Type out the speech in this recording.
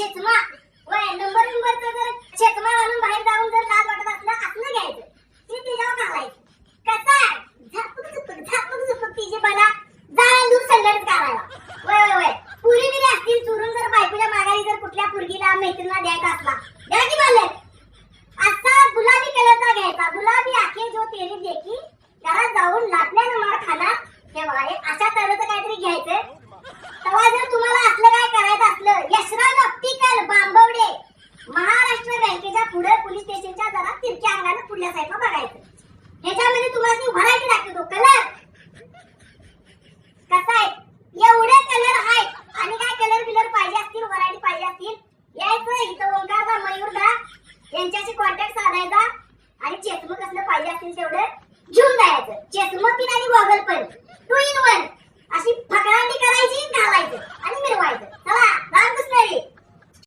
शेतमा वय नंबर नंबरचं जर शेतमा घालून बाहेर जाऊन जर लाज वाटत असलं असलं घ्यायचं. ती तिच्यावर घालायची. कसा झापक झुपक झापक झुपक तिची बना जाळून दूर सल्लडच करायला वय वय वय. पुरी बिरी असतील चुरून जर बायकोच्या माघारी जर कुठल्या पुरगीला मैत्रीला द्यायचा असला. द्या की मालक असा गुलाबी कलरचा घ्यायचा. गुलाबी आखे जो तेरी देखी घरात जाऊन लाटण्यानं मार खाणार. हे बघा अशा तऱ्हेचं काहीतरी घ्यायचंय. तेव्हा जर तुम्हाला असलं काय करायचं असलं यशराज ऑप्टिकल बांबवडे महाराष्ट्र बँकेच्या पुढे पोलीस स्टेशनच्या जरा तिरक्या अंगाने पुढल्या साईडला बघायचं. ह्याच्यामध्ये तुम्हाला व्हरायटी दाखवतो कलर कसा आहे? एवढे कलर आहेत. आणि काय कलर बिलर पाहिजे असतील व्हरायटी पाहिजे असतील? यायचं इथं ओंकारदा मयूरदा यांच्याशी कॉन्टॅक्ट साधायचा. आणि चेतमक असलं पाहिजे असतील तेवढं घेऊन जायचं. चेतमक पिन आणि गॉगल पण